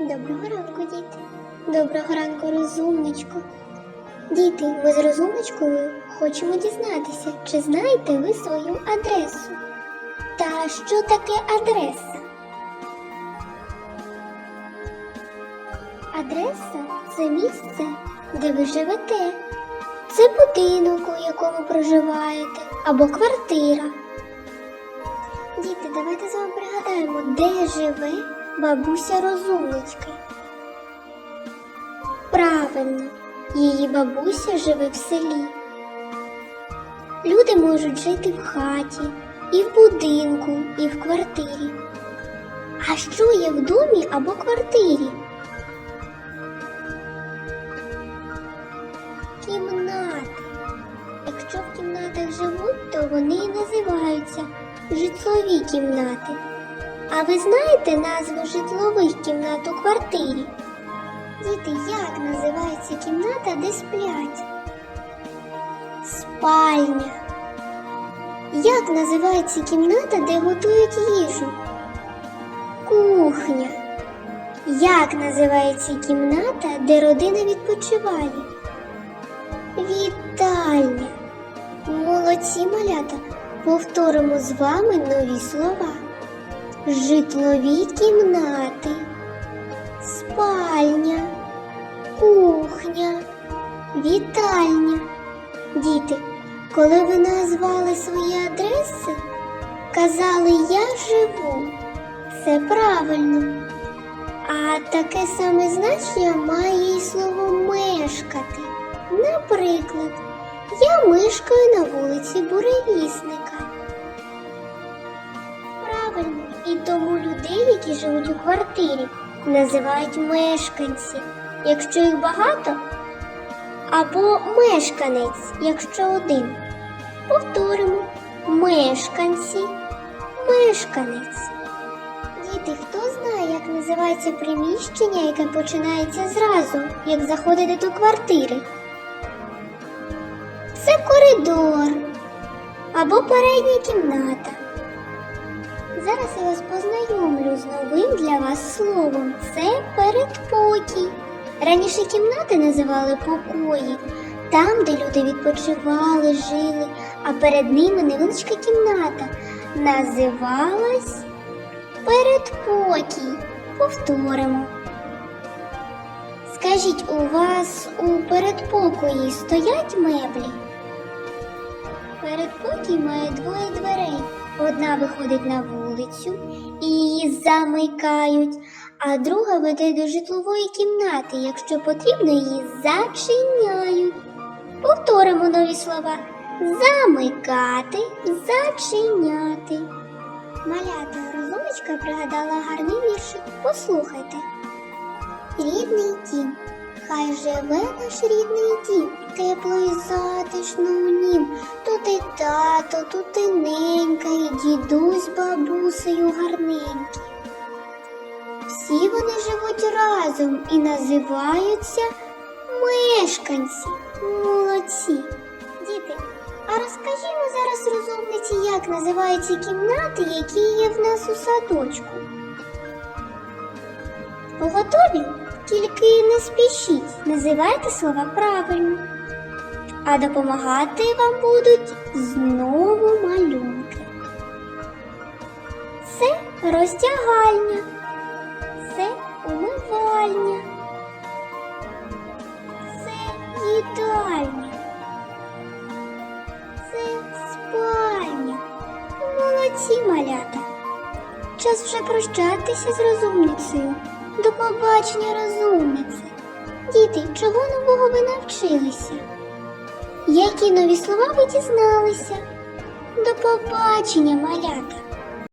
Доброго ранку, діти. Доброго ранку, розумничко. Діти, ми з розумничкою хочемо дізнатися, чи знаєте ви свою адресу? Та що таке адреса? Адреса це місце, де ви живете. Це будинок, у якому проживаєте, або квартира. Діти, давайте з вами пригадаємо, де живе бабуся розумнички. Правильно, її бабуся живе в селі. Люди можуть жити в хаті, і в будинку, і в квартирі. А що є в домі або квартирі? Кімнати. Якщо в кімнатах живуть, то вони і називаються житлові кімнати. А ви знаєте назву житлових кімнат у квартирі? Діти, як називається кімната, де сплять? Спальня. Як називається кімната, де готують їжу? Кухня. Як називається кімната, де родина відпочиває? Вітальня. Молодці малята. Повторимо з вами нові слова. Житлові кімнати, спальня, кухня, вітальня. Діти, коли ви назвали свої адреси, казали Я живу. Це правильно. А таке саме значення має і слово мешкати. Наприклад, я мешкаю на вулиці Буревісника. Правильно, і тому людей, які живуть у квартирі, називають мешканці, якщо їх багато, або мешканець, якщо один. Повторимо мешканці, мешканець. Діти, хто знає, як називається приміщення, яке починається зразу, як заходите до квартири? Це коридор або передня кімната. Зараз я вас познайомлю з новим для вас словом. Це передпокій. Раніше кімнати називали покої, там, де люди відпочивали, жили, а перед ними невеличка кімната називалась передпокій. Повторимо. Скажіть, у вас у передпокої стоять меблі? Передпокій має двоє дверей. Одна виходить на вулицю і її замикають, а друга веде до житлової кімнати. Якщо потрібно, її зачиняють. Повторимо нові слова: замикати, зачиняти. Малята розумочка пригадала гарний віршик. Послухайте. Рідний дім, хай живе наш рідний дім, тепло і затишно у нім. Тут тато, тут і ненька, і дідусь бабусею гарненькі. Всі вони живуть разом і називаються мешканці. Молодці. Діти, а розкажімо зараз розумниці, як називаються кімнати, які є в нас у садочку. Готові? Тільки не спішіть, називайте слова правильно. А допомагати вам будуть знову малюнки. Це роздягальня, це умивальня, це їдальня, це спальня. Молодці малята. Час вже прощатися з розумницею. До побачення, розумнице. Діти, чого нового ви навчилися? Які нові слова ви дізналися? До побачення, малята!